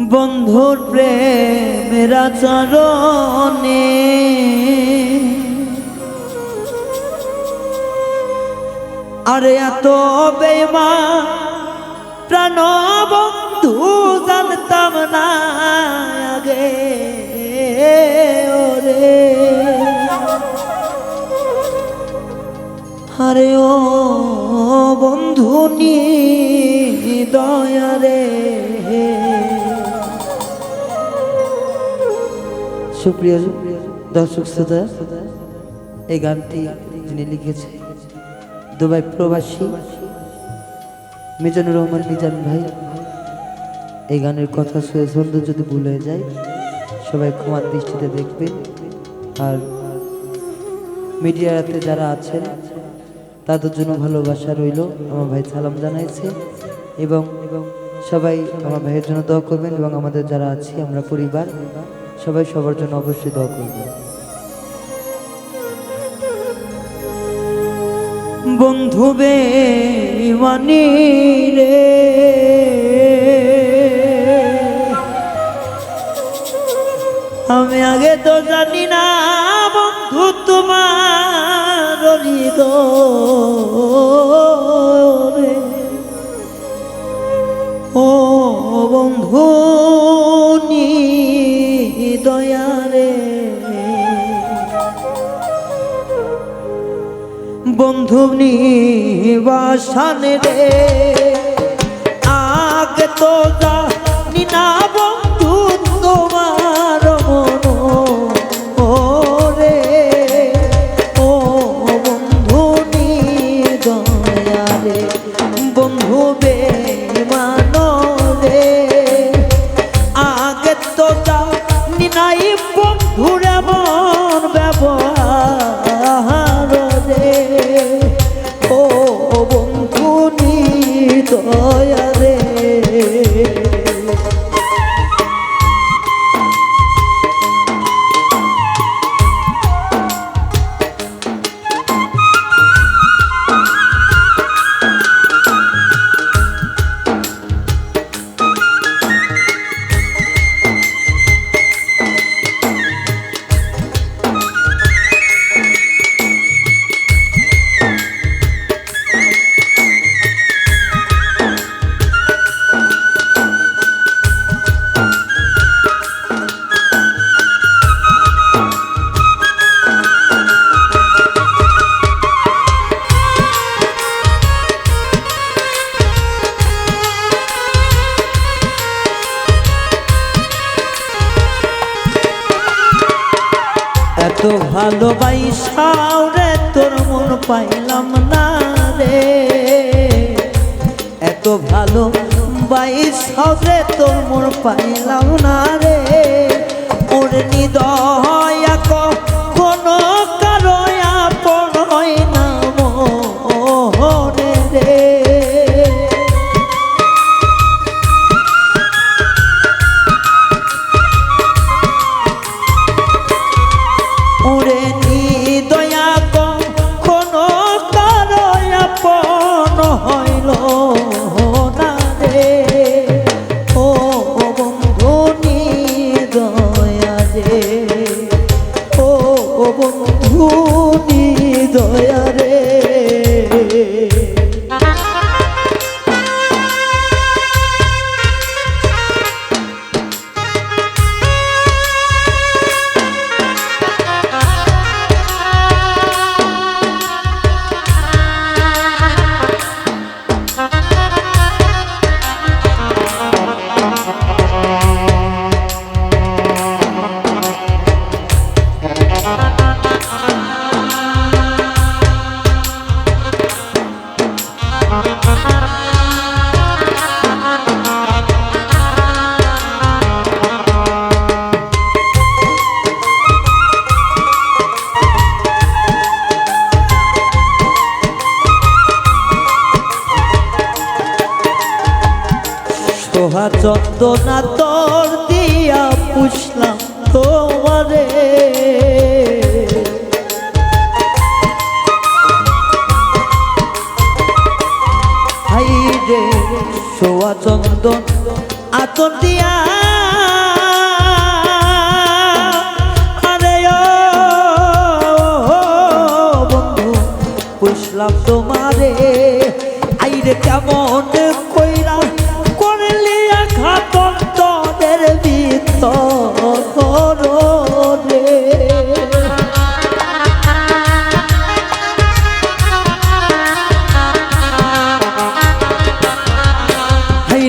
বন্ধুর প্রেমেরা চরণে আরে এত বেমা প্রাণ বন্ধু জানতাম না আগে, ওরে। আরে ও বন্ধু নি দয়ারে সুপ্রিয় দর্শক শ্রোতা, এই গানটি যিনি লিখেছে দুবাই প্রবাসী মিজানুর রহমান মিজান ভাই, এই গানের কথা শুয়ে ছন্দ যদি ভুল হয়ে যায়, সবাই ক্ষমার দৃষ্টিতে দেখবেন। আর মিডিয়াতে যারা আছেন, তাদের জন্য ভালোবাসা রইল। আমার ভাই সালাম জানাইছে এবং সবাই আমার ভাইয়ের জন্য দোয়া করবেন এবং আমাদের যারা আছি, আমরা পরিবার সবাই সবার জন্য অবশ্যই দোয়া করবেন বন্ধু রে। আমি আগে তো জানি না বন্ধু তোমার হৃদয়। বন্ধু নিবাসানে রে। আগে তো জানি না এত ভালোবাইসাও রে, তোর মন পাইলাম না রে। এত ভালো বাইসাও রে, তোর মন পাইলাম না রে। ওর নিদয় বন্ধু। অহা যন্ত্রণা তোর দিয়া পুষলাম তোমারে। হাইরে সোয়া চন্দন, আতর দিয়া। আরে বন্ধু, পুষলাম তোমারে। আইরে কেমন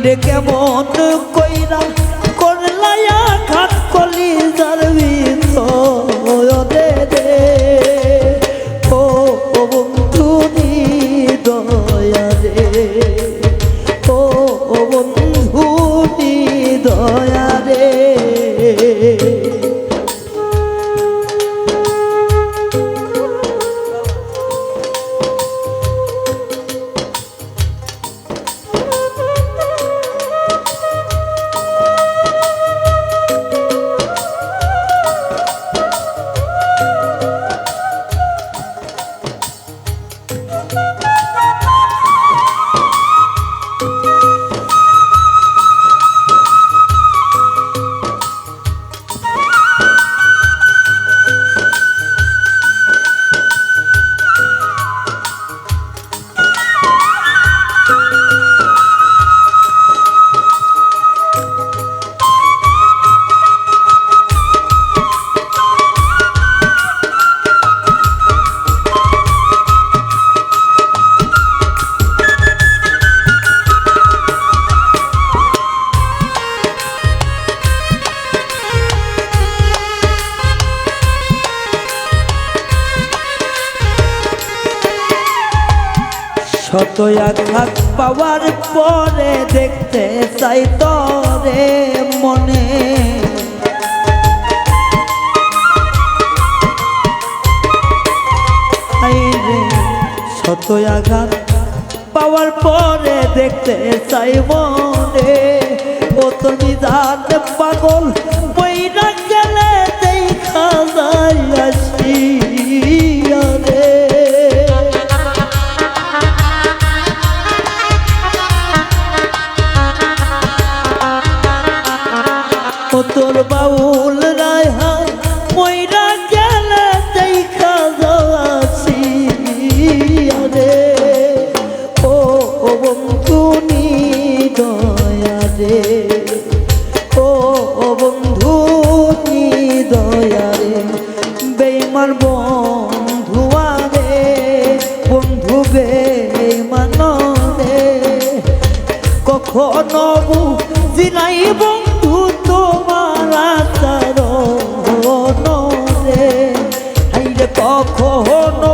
হাইরে কেমন কইরা করলাই আঘাত কলি জারবি রে ও বন্ধু দয়া রে। দয়া রে। শত আঘাত পাওয়ার পরে দেখতে চাই তরে মনে। শত আঘাত পাওয়ার পরে দেখতে চাই মনে। ও তুমি জান পাগল বইরা গেলে দেখা যায় কখনো বুঝিলাই বন্ধু তোমার আচার রে হাইরে কখনো